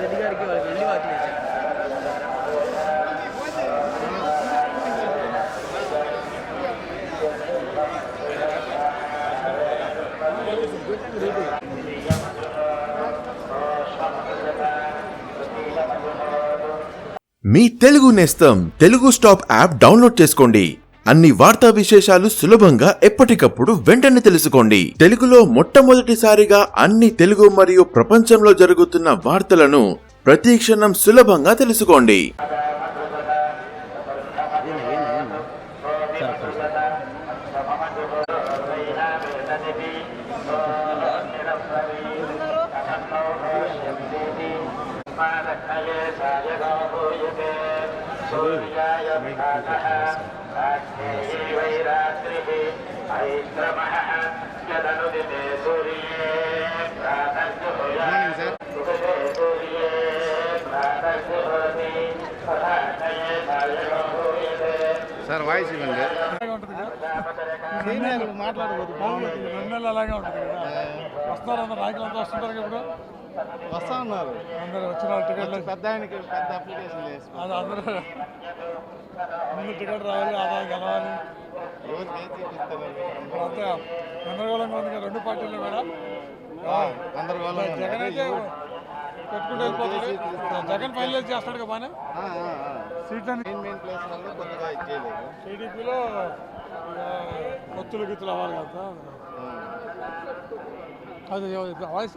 రెడ్డి గారికి వాళ్ళకి వెళ్ళి మీ తెలుగు నేస్తం తెలుగు స్టాప్ యాప్ డౌన్లోడ్ చేసుకోండి. అన్ని వార్తా విశేషాలు సులభంగా ఎప్పటికప్పుడు వెంటనే తెలుసుకోండి. తెలుగులో మొట్టమొదటిసారిగా అన్ని తెలుగు మరియు ప్రపంచంలో జరుగుతున్న వార్తలను ప్రతీక్షణం సులభంగా తెలుసుకోండి. సార్ వాయిస్ ఇవ్వండి. మాట్లాడబోదు బాగుంటుంది. రెండు నెలలు అలాగే ఉంటుంది కదా? వస్తున్నారు అందరు వస్తుంటారు ఇప్పుడు? వస్తా ఉన్నారు అందరు వచ్చిన టికెట్లు పెద్ద ఆయనకి పెద్ద అప్లికేషన్ అది అందరూ ముందు టికెట్ రావాలి ఆదాయం గెలవాలి. ఇప్పుడు అంతా గందరగోళంగా ఉంది రెండు పార్టీలు కూడా. గందరగోళం జగన్ అయితే పెట్టుకుంటూ వెళ్ళిపోతాడు జగన్ ఫైనలైజ్ చేస్తాడు కదా బాగానే. సీట్లని టీడీపీలో కొత్తులు గిత్తులు అవ్వాలి కదా. అది వాయిస్